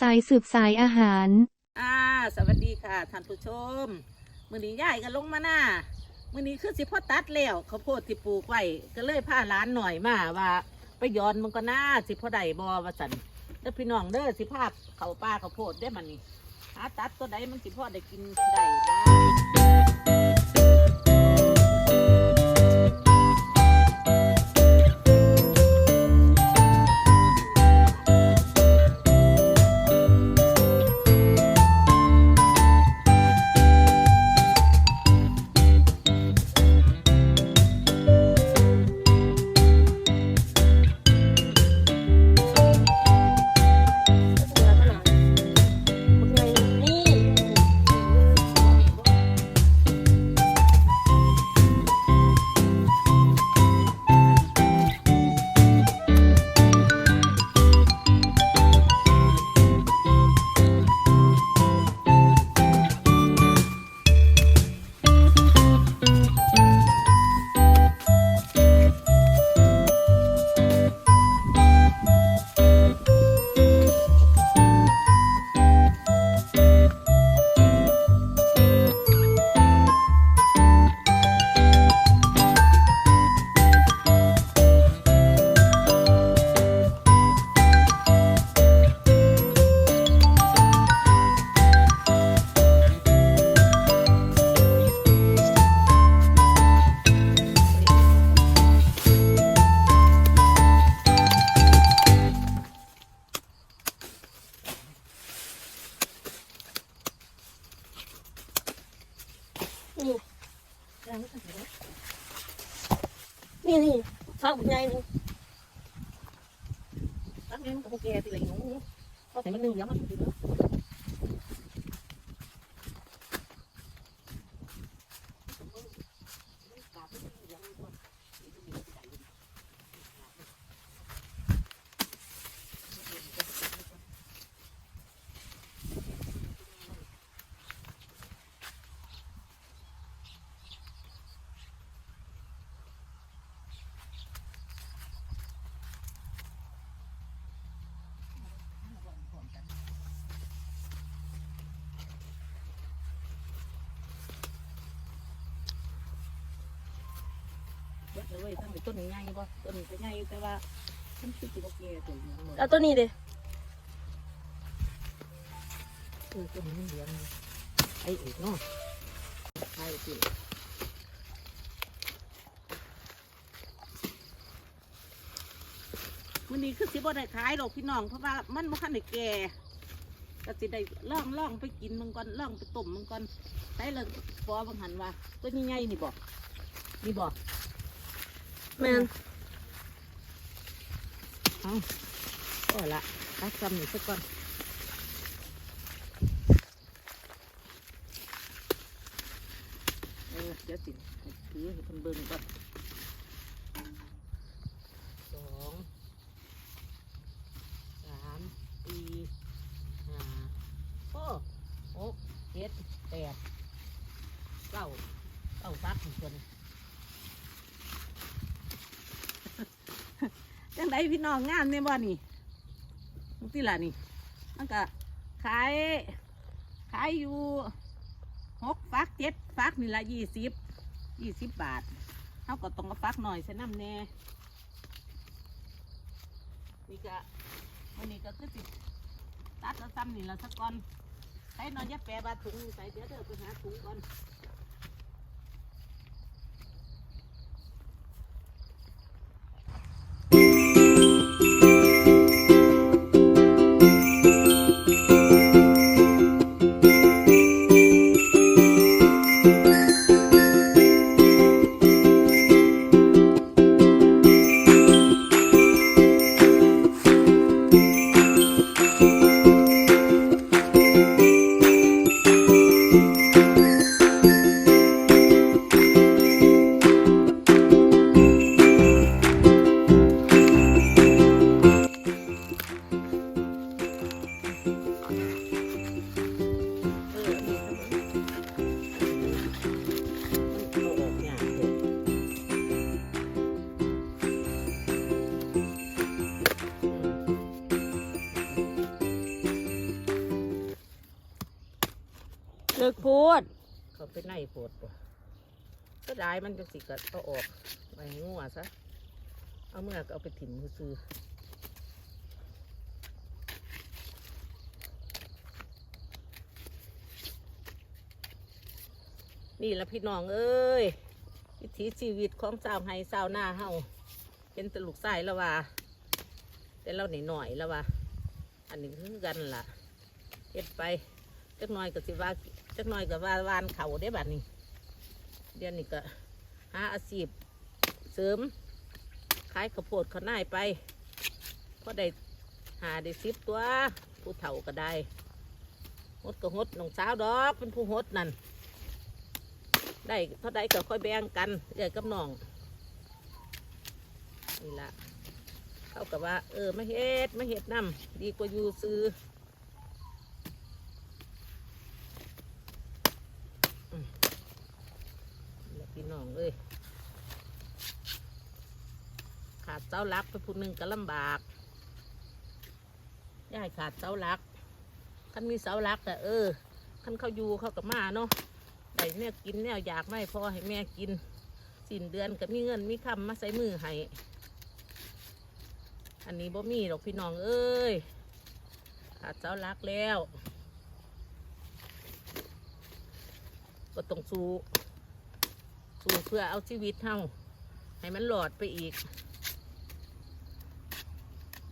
สายสืบสายอาหาร อ่า สวัสดีค่ะท่านผู้ชมมื้อนี้ยายก็ลงมาหน้ามื้อนี้คือสิพ่อตัดแล้วข้าวโพดที่ปลูกไว้ก็เลยพาหลานหน่อยมาว่าไปย้อนมันก็น่าสิพ่อใดบ่ว่าสันเด้อพี่น้องเด้อสิภาพเขาป้าข้าวโพดได้มันนี่หาตัดตัวใดมันสิพ่อได้กินได้นะ นี่นี่ฟักใหญ่นี่ตัดแม่มันก็บ่แก่สิเลยหนูพอแต่มันหนึงเดี๋ยวมันสิเนาะ เบิดเลยเว้ยทำเป็นต้นใหญ่บ่ต้นก็ใหญ่แต่ว่ามันคือสิบ่แก่ต้นนี้หมดเอาตัวนี้เด้เออต้นนี้มันเหลืองอยู่ไอ้อีกเนาะใช่สิวันนี้คือสิบ่ได้ขายหรอกพี่น้องเพราะว่ามันบ่คันได้แก่ก็สิได้ล่องล่องไปกินมันก่อนล่องไปต้มมันก่อนใช้เลยพอบางหันว่าตัวนี้ใหญ่นี่บ่นี่บ่ แมนเอาก็ละตักซ้ำนี่สักก่อนเออเดี๋ยวสิถือให้คนเบิ่งก่อนสองสามสี่ห้าโอ้หกเจ็ดแปดเก้าเก้าซักถึงคน จังได พี่น้องงามเนี่ยบ่นี่มึงที่ละนี่ มันก็ขายขายอยู่หกฟักเจ็ดฟักนี่ละยี่สิบยี่สิบบาทเขาก็ต้องมาฟักหน่อยใส่น้ำแน่นี่ก็วันนี้ก็คือสิตัดแล้วซ้ำนี่ละสักก่อนใช้นอนยาแปรบาถุงใส่เดี๋ยวเดี๋ยวไปหาถุงก่อน เลิกพูด เขาไปในโพดบ่ก็ได้มันจังสิก็เอาออกไปให้งัวซะ เอาเมื่อก็เอาไปถิ่มซื้อนี่ละพี่น้องเอ้ยวิถีชีวิตของสาวไฮสาวหน้าเฮาเป็นตลุกไส้แล้วว่าแต่เราหน่หน่อยแล้วว่าอันนี้คือกันล่ะเฮ็ดไปจักน่อยก็สิว่า จักหน่อยก็ว่าวานเขาได้บัดนี้เดี๋ยวนี้ก็หาอาชีพเสริมขายข้าวโพดข้าวหน้ายไปพอได้หาได้สิบตัว ผู้เฒ่าก็ได้หดก็หดน้องสาวดอกเป็นผู้หดนั่นได้เท่าใดก็ค่อยแบ่งกันเดี๋ยวกับน้องนี่ละเขากับว่า เออมาเฮ็ดมาเฮ็ดน้ำดีกว่าอยู่ซื้อมนี่ล่ะพี่น้องเอ้ย ขาด เสาหลักไปผู้หนึ่งก็ลำบากยายขาดเสาหลักคันมีเสาหลักอะเออคันเขาอยู่เขากับมาเนาะได้แนวกินแนวอยากไม่พอให้แม่กินสิ้นเดือนก็มีเงินมีคำมาใส่มือให้อันนี้บ่มีหรอกพี่น้องเอ้ยขาดเสาหลักแล้ว ก็ต้องสู้สู้เพื่อเอาชีวิตเฮาให้มันหลอดไปอีก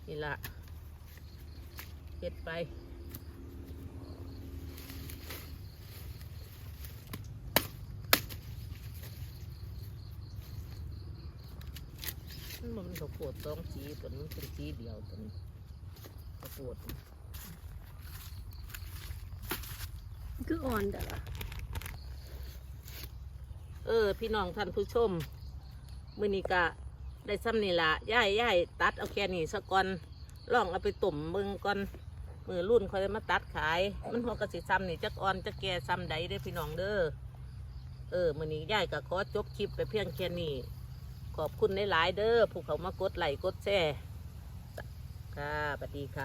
นี่ละเฮ็ดไปมันบ่มันข้าวโพดสองสีตัวนี้มันเป็นสีเดียวตัวนี้ข้าวโพดคืออ่อนเด้อเออ พี่น้องท่านผู้ชมมือนี้กะ ได้ซ้ำนี่ละย่ายย่ายตัดเอาแค่นี้สะก่อนลองเอาไปตุ่มมึงก่อนมือรุ่นเขาจะมาตัดขาย มันหัวกระสีซ้ำนี่จักอ่อนจักแก่ซ้ำใดได้พี่น้องเด้อเออมือนี้ย่ายก็ขอจบคลิปไปเพียงแค่นี้ขอบคุณหลายๆเด้อผู้เขามากดไลค์กดแชร์ค่ะสวัสดีค่ะ